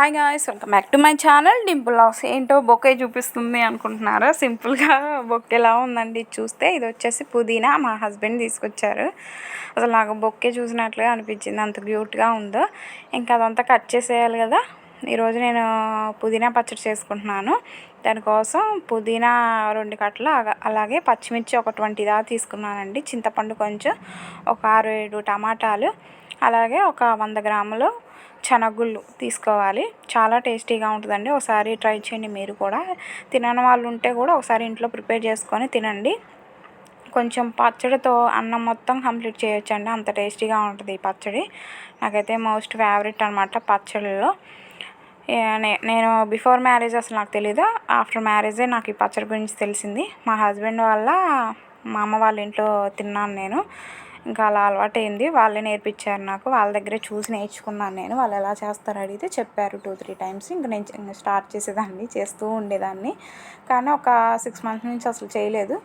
Hi guys welcome back to my channel Dimple house ఏంటో bouquet చూపిస్తుంది అనుకుంటున్నారా? సింపుల్గా బొక్కేలా ఉందండి ఇది చూస్తే ఇది వచ్చేసి పుదీనా మా హస్బెండ్ తీసుకొచ్చారు. అసలు నాకు బొక్కే చూసినట్లుగా అనిపించింది. అంత క్యూట్గా ఉందో. ఇంకా అదంతా కట్ చేసేయాలి కదా. ఈరోజు నేను పుదీనా పచ్చడి చేసుకుంటున్నాను. దానికోసం పుదీనా రెండు కట్టలు అలా- అలాగే పచ్చిమిర్చి ఒక ట్వంటీ దాకా తీసుకున్నానండి. చింతపండు కొంచెం ఒక ఆరు ఏడు టమాటాలు. అలాగే ఒక వంద గ్రాములు శనగుళ్ళు తీసుకోవాలి. చాలా టేస్టీగా ఉంటుందండి. ఒకసారి ట్రై చేయండి మీరు కూడా. తినని వాళ్ళు ఉంటే కూడా ఒకసారి ఇంట్లో ప్రిపేర్ చేసుకొని తినండి. కొంచెం పచ్చడితో అన్నం మొత్తం కంప్లీట్ చేయొచ్చండి. అంత టేస్టీగా ఉంటుంది ఈ పచ్చడి. నాకైతే మోస్ట్ ఫేవరెట్ అనమాట పచ్చడిలో నేను బిఫోర్ మ్యారేజ్ అసలు నాకు తెలీదు. ఆఫ్టర్ మ్యారేజే నాకు ఈ పచ్చడి గురించి తెలిసింది. మా హస్బెండ్ వల్ల మా అమ్మ వాళ్ళ ఇంట్లో తిన్నాను నేను. ఇంకా అలా అలవాటైంది. వాళ్ళే నేర్పించారు నాకు. వాళ్ళ దగ్గరే చూసి నేర్చుకున్నాను నేను. వాళ్ళు ఎలా చేస్తారో అడిగితే చెప్పారు టూ త్రీ టైమ్స్. ఇంకా నేను ఇంకా స్టార్ట్ చేసేదాన్ని చేస్తూ ఉండేదాన్ని. కానీ ఒక సిక్స్ మంత్స్ నుంచి అసలు చేయలేదు.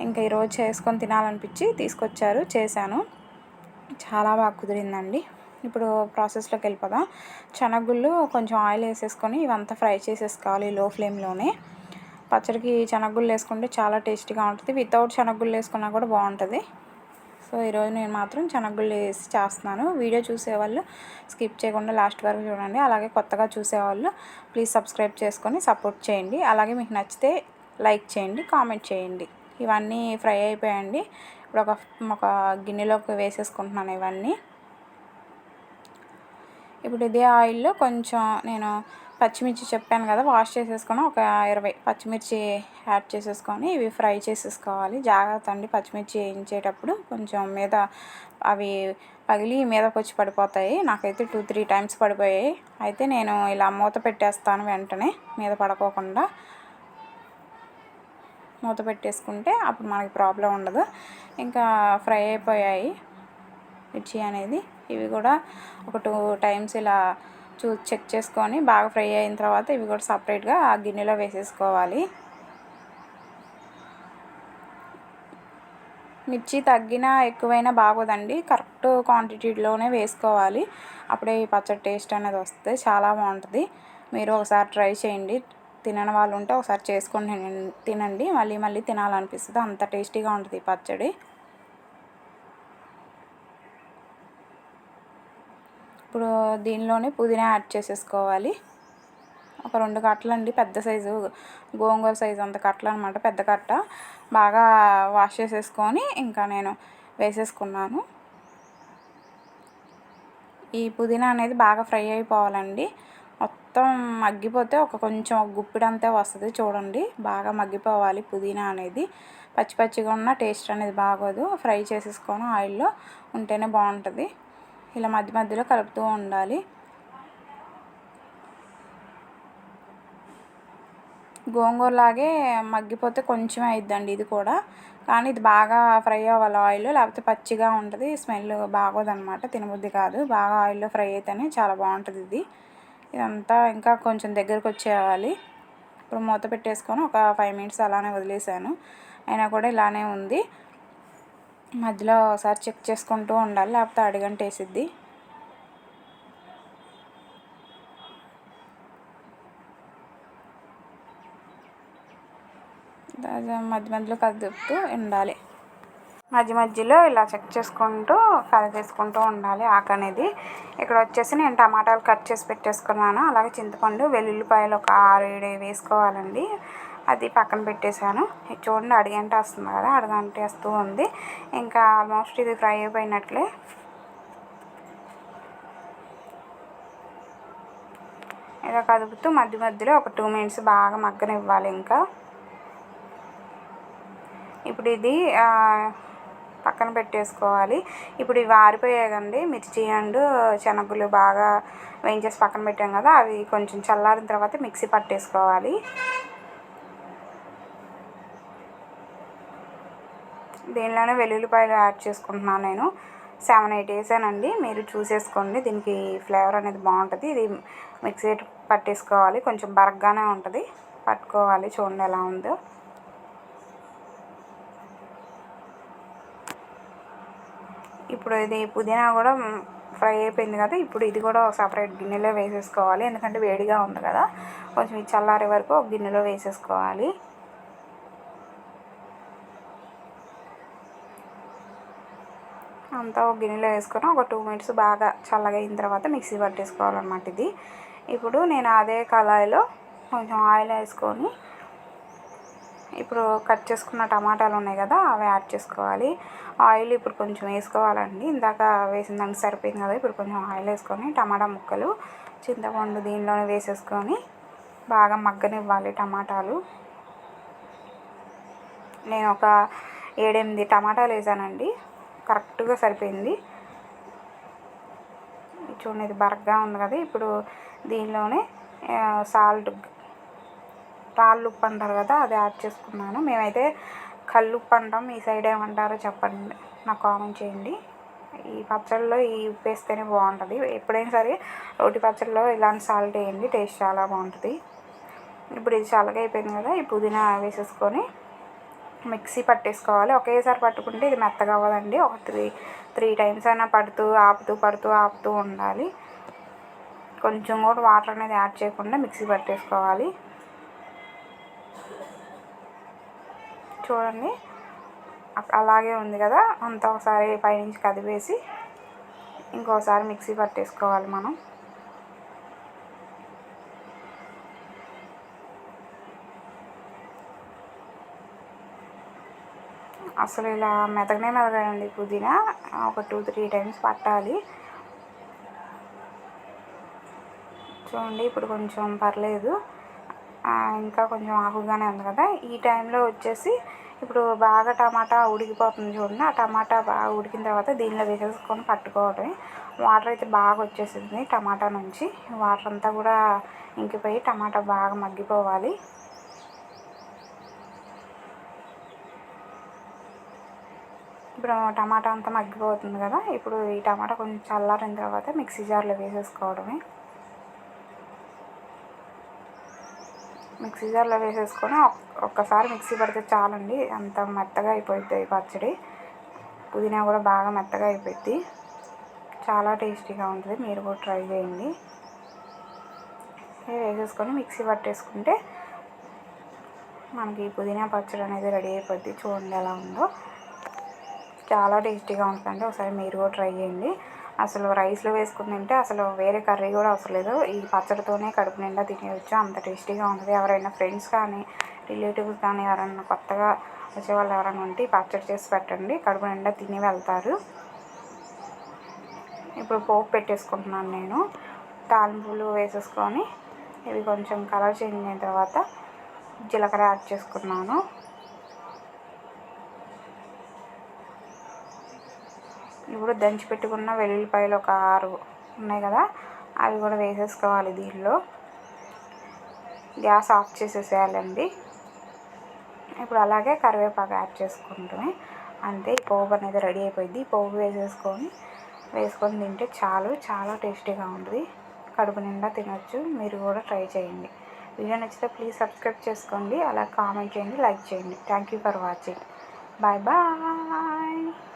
ఇంకా ఈరోజు చేసుకొని తినాలనిపించి తీసుకొచ్చారు. చేశాను. చాలా బాగా కుదిరిందండి. ఇప్పుడు ప్రాసెస్లోకి వెళ్ళిపోదాం. శనగుళ్ళు కొంచెం ఆయిల్ వేసేసుకొని ఇవంతా ఫ్రై చేసేసుకోవాలి లో ఫ్లేమ్లోనే. పచ్చడికి శనగుళ్ళు వేసుకుంటే చాలా టేస్టీగా ఉంటుంది. వితౌట్ శనగుళ్ళు వేసుకున్నా కూడా బాగుంటుంది. సో ఈరోజు నేను మాత్రం చెనగుళ్ళు వేసి చేస్తున్నాను. వీడియో చూసేవాళ్ళు స్కిప్ చేయకుండా లాస్ట్ వరకు చూడండి. అలాగే కొత్తగా చూసేవాళ్ళు ప్లీజ్ సబ్స్క్రైబ్ చేసుకొని సపోర్ట్ చేయండి. అలాగే మీకు నచ్చితే లైక్ చేయండి కామెంట్ చేయండి. ఇవన్నీ ఫ్రై అయిపోయాయండి. ఇప్పుడు ఒక ఒక గిన్నెలోకి వేసేసుకుంటున్నాను ఇవన్నీ. ఇప్పుడు ఇదే ఆయిల్లో కొంచెం నేను పచ్చిమిర్చి చెప్పాను కదా వాష్ చేసేసుకొని ఒక ఇరవై పచ్చిమిర్చి యాడ్ చేసేసుకొని ఇవి ఫ్రై చేసేసుకోవాలి. జాగ్రత్త అండి పచ్చిమిర్చి వేయించేటప్పుడు కొంచెం మీద అవి పగిలి మీదకి వచ్చి పడిపోతాయి. నాకైతే టూ త్రీ టైమ్స్ పడిపోయాయి. అయితే నేను ఇలా మూత పెట్టేస్తాను వెంటనే మీద పడకోకుండా. మూత పెట్టేసుకుంటే అప్పుడు మనకి ప్రాబ్లం ఉండదు. ఇంకా ఫ్రై అయిపోయాయి. మిర్చి అనేది ఇవి కూడా ఒక టూ టైమ్స్ ఇలా చూ చెక్ చేసుకొని బాగా ఫ్రై అయిన తర్వాత ఇవి కూడా సపరేట్గా ఆ గిన్నెలో వేసేసుకోవాలి. మిర్చి తగ్గినా ఎక్కువైనా బాగోదండి. కరెక్ట్ క్వాంటిటీలోనే వేసుకోవాలి. అప్పుడే ఈ పచ్చడి టేస్ట్ అనేది వస్తుంది చాలా బాగుంటుంది. మీరు ఒకసారి ట్రై చేయండి. తినని వాళ్ళు ఉంటే ఒకసారి చేసుకొని తినండి- తినండి. మళ్ళీ మళ్ళీ తినాలనిపిస్తుంది. అంత టేస్టీగా ఉంటుంది ఈ పచ్చడి. ఇప్పుడు దీనిలోనే పుదీనా యాడ్ చేసేసుకోవాలి. ఒక రెండు కట్టలు అండి పెద్ద సైజు గోంగూర సైజు అంత కట్టలు అనమాట పెద్ద కట్ట. బాగా వాష్ చేసేసుకొని ఇంకా నేను వేసేసుకున్నాను. ఈ పుదీనా అనేది బాగా ఫ్రై అయిపోవాలండి. మొత్తం మగ్గిపోతే ఒక కొంచెం ఒక గుప్పిడంతే వస్తుంది చూడండి. బాగా మగ్గిపోవాలి పుదీనా అనేది. పచ్చి పచ్చిగా ఉన్న టేస్ట్ అనేది బాగోదు. ఫ్రై చేసేసుకొని ఆయిల్లో ఉంటేనే బాగుంటుంది. ఇలా మధ్య మధ్యలో కలుపుతూ ఉండాలి. గోంగూరలాగే మగ్గిపోతే కొంచెం అయిద్దండి ఇది కూడా. కానీ ఇది బాగా ఫ్రై అవ్వాలి ఆయిల్ లేకపోతే పచ్చిగా ఉంటుంది స్మెల్ బాగోదన్నమాట తినబుద్ధి కాదు. బాగా ఆయిల్లో ఫ్రై అయితేనే చాలా బాగుంటుంది ఇది. ఇదంతా ఇంకా కొంచెం దగ్గరకు వచ్చేయాలి. ఇప్పుడు మూత పెట్టేసుకొని ఒక ఫైవ్ మినిట్స్ అలానే వదిలేసాను. అయినా కూడా ఇలానే ఉంది. మధ్యలో ఒకసారి చెక్ చేసుకుంటూ ఉండాలి లేకపోతే అడిగంట వేసిద్ది. మధ్య మధ్యలో కదుపుతూ ఉండాలి. మధ్య మధ్యలో ఇలా చెక్ చేసుకుంటూ కలిపేసుకుంటూ ఉండాలి ఆకు అనేది. ఇక్కడ వచ్చేసి నేను టమాటాలు కట్ చేసి పెట్టేసుకున్నాను. అలాగే చింతపండు వెల్లుల్లిపాయలు ఒక ఆరు ఏడు వేసుకోవాలండి. అది పక్కన పెట్టేశాను. ఇది చూడండి అడిగంట వస్తుంది కదా అడిగంట వస్తూ ఉంది. ఇంకా ఆల్మోస్ట్ ఇది ఫ్రై అయిపోయినట్లే. ఇలా కదుపుతూ మధ్య మధ్యలో ఒక టూ మినిట్స్ బాగా మగ్గనివ్వాలి ఇంకా. ఇప్పుడు ఇది పక్కన పెట్టేసుకోవాలి. ఇప్పుడు ఇవి ఆరిపోయాయి కండి మిర్చి అండ్ శనగలు బాగా వేయించేసి పక్కన పెట్టాం కదా అవి కొంచెం చల్లారిన తర్వాత మిక్సీ పట్టేసుకోవాలి. దీనిలోనే వెల్లుల్లిపాయలు యాడ్ చేసుకుంటున్నాను నేను. సెవెన్ ఎయిట్ వేసానండి. మీరు చూసేసుకోండి. దీనికి ఫ్లేవర్ అనేది బాగుంటుంది. ఇది మిక్సీ పట్టేసుకోవాలి. కొంచెం బరగ్గానే ఉంటుంది. పట్టుకోవాలి. చూడండి ఎలా ఉందో. ఇప్పుడు ఇది పుదీనా కూడా ఫ్రై అయిపోయింది కదా. ఇప్పుడు ఇది కూడా సపరేట్ గిన్నెలో వేసేసుకోవాలి. ఎందుకంటే వేడిగా ఉంది కదా. కొంచెం ఇది చల్లారే వరకు ఒక గిన్నెలో వేసేసుకోవాలి. అంతా ఒక గిన్నెలో వేసుకొని ఒక టూ మినిట్స్ బాగా చల్లగా అయిన తర్వాత మిక్సీ పట్టేసుకోవాలన్నమాట ఇది. ఇప్పుడు నేను అదే కళాయిలో కొంచెం ఆయిల్ వేసుకొని ఇప్పుడు కట్ చేసుకున్న టమాటాలు ఉన్నాయి కదా అవి యాడ్ చేసుకోవాలి. ఆయిల్ ఇప్పుడు కొంచెం వేసుకోవాలండి. ఇందాక వేసిన దానికి సరిపోయింది కదా ఇప్పుడు కొంచెం ఆయిల్ వేసుకొని టమాటా ముక్కలు చింతపండు దీనిలోనే వేసేసుకొని బాగా మగ్గనివ్వాలి టమాటాలు. నేను ఒక ఏడెనిమిది టమాటాలు వేసానండి. కరెక్ట్గా సరిపోయింది. చూడండి ఇది బరగ్గా ఉంది కదా ఇప్పుడు దీనిలోనే సాల్ట్ రాళ్ళు ఉప్పు అంటారు కదా అది యాడ్ చేసుకున్నాను. మేమైతే కళ్ళు ఉప్పు అంటాం మీ సైడ్ ఏమంటారో చెప్పండి నాకు కామెంట్ చేయండి. ఈ పచ్చళ్ళలో ఈ ఉప్పు వేస్తేనే బాగుంటుంది. ఎప్పుడైనా సరే రోటి పచ్చళ్ళలో ఇలాంటి సాల్ట్ వేయండి టేస్ట్ చాలా బాగుంటుంది. ఇప్పుడు ఇది చల్లగా అయిపోయింది కదా ఈ పుదీనా వేసేసుకొని మిక్సీ పట్టేసుకోవాలి. ఒకేసారి పట్టుకుంటే ఇది మెత్తగా అవ్వదండి. ఒక త్రీ త్రీ టైమ్స్ అయినా పడుతూ ఆపుతూ పడుతూ ఆపుతూ ఉండాలి. కొంచెం కూడా వాటర్ అనేది యాడ్ చేయకుండా మిక్సీ పట్టేసుకోవాలి. చూడండి. అలాగే ఉంది కదా. అంతా ఒకసారి పైనుంచి కదిపేసి ఇంకోసారి మిక్సీ పట్టేసుకోవాలి మనం. అసలు ఇలా మెతకనే మెతకండి పుదీనా. ఒక టూ త్రీ టైమ్స్ పట్టాలి. చూడండి ఇప్పుడు కొంచెం పర్లేదు. ఇంకా కొంచెం ఆకుగానే ఉంది కదా. ఈ టైంలో వచ్చేసి ఇప్పుడు బాగా టమాటా ఉడికిపోతుంది చూడండి. ఆ టమాటా బాగా ఉడికిన తర్వాత దీనిలో వేసేసుకొని పట్టుకోవటమే వాటర్ అయితే బాగా వచ్చేసింది టమాటా నుంచి. వాటర్ అంతా కూడా ఇంకిపోయి టమాటా బాగా మగ్గిపోవాలి. ఇప్పుడు టమాటా అంతా మగ్గిపోతుంది కదా ఇప్పుడు ఈ టమాటా కొంచెం చల్లారిన తర్వాత మిక్సీ జార్లో వేసేసుకోవడమే. మిక్సీ జార్లో వేసేసుకొని ఒక్కసారి మిక్సీ పడితే చాలండి అంత మెత్తగా అయిపోతుంది పచ్చడి. పుదీనా కూడా బాగా మెత్తగా అయిపోద్ది చాలా టేస్టీగా ఉంటుంది మీరు కూడా ట్రై చేయండి. వేసేసుకొని మిక్సీ పట్టేసుకుంటే మనకి పుదీనా పచ్చడి అనేది రెడీ అయిపోద్ది. చూడండి ఎలా ఉందో. చాలా టేస్టీగా ఉంటుందండి. ఒకసారి మీరు కూడా ట్రై చేయండి. అసలు రైస్లో వేసుకుని తింటే అసలు వేరే కర్రీ కూడా అవసరం లేదు. ఈ పచ్చడితోనే కడుపు నిండా తినేయచ్చు. అంత టేస్టీగా ఉంటుంది. ఎవరైనా ఫ్రెండ్స్ కానీ రిలేటివ్స్ కానీ ఎవరైనా కొత్తగా వచ్చేవాళ్ళు ఎవరైనా ఉంటే పచ్చడి చేసి పెట్టండి. కడుపు నిండా తిని వెళ్తారు. ఇప్పుడు పోపు పెట్టేసుకుంటున్నాను నేను. తాలింపులు వేసేసుకొని ఇవి కొంచెం కలర్ చేంజ్ అయిన తర్వాత జీలకర్ర యాడ్ చేసుకున్నాను. ఇప్పుడు దంచి పెట్టుకున్న వెల్లుల్లిపాయలు ఒక ఆరు ఉన్నాయి కదా అవి కూడా వేసేసుకోవాలి దీనిలో. గ్యాస్ ఆఫ్ చేసేసేయాలండి. ఇప్పుడు అలాగే కరివేపాకు యాడ్ చేసుకుంటామే అంతే పోపు అనేది రెడీ అయిపోయింది. పోపు వేసేసుకొని వేసుకొని తింటే చాలు చాలా టేస్టీగా ఉంటుంది. కడుపు నిండా తినొచ్చు మీరు కూడా ట్రై చేయండి. వీడియో నచ్చితే ప్లీజ్ సబ్స్క్రైబ్ చేసుకోండి అలా కామెంట్ చేయండి లైక్ చేయండి. Thank you for watching bye bye